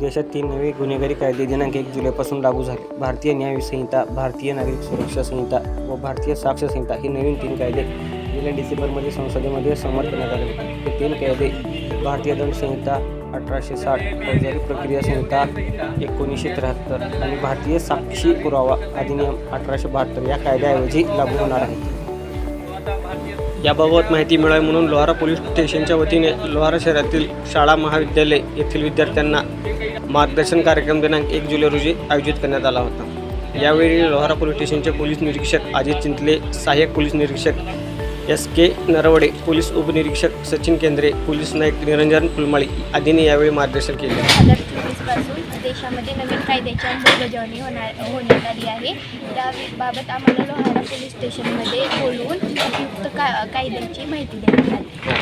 देशात तीन नवे गुन्हेगारी कायदे दिनांक एक जुलैपासून लागू झाले. भारतीय न्याय संहिता, भारतीय नागरिक सुरक्षा संहिता व भारतीय साक्ष संहिता हे नवीन तीन कायदे गेल्या डिसेंबरमध्ये संसदेमध्ये संमत करण्यात आले होते. हे तीन कायदे भारतीय दंड संहिता अठराशे साठ फौजदारी प्रक्रिया संहिता एकोणीसशे त्र्याहत्तर आणि भारतीय साक्षी पुरावा अधिनियम अठराशे बहात्तर या कायद्याऐवजी लागू होणार आहे. याबाबत माहिती मिळावी म्हणून लोहारा पोलीस स्टेशनच्या वतीने लोहारा शहरातील शाळा महाविद्यालय येथील विद्यार्थ्यांना मार्गदर्शन कार्यक्रम दिनांक एक जुलै रोजी आयोजित करण्यात आला होता. यावेळी लोहारा पोलीस स्टेशनचे पोलीस निरीक्षक अजित चिंतले सहाय्यक पोलीस निरीक्षक एस के नरवडे पोलीस उपनिरीक्षक सचिन केंद्रे पोलीस नाईक निरंजन कुलमाळी आदींनी यावेळी मार्गदर्शन केले. हजार चोवीसपासून देशामध्ये नवीन कायद्याची अंमलबजावणी होणार होण्यात आली आहे. त्याबाबत आम्हाला लोहारा पोलीस स्टेशनमध्ये बोलवून उपयुक्त का कायद्याची माहिती देण्यात आली.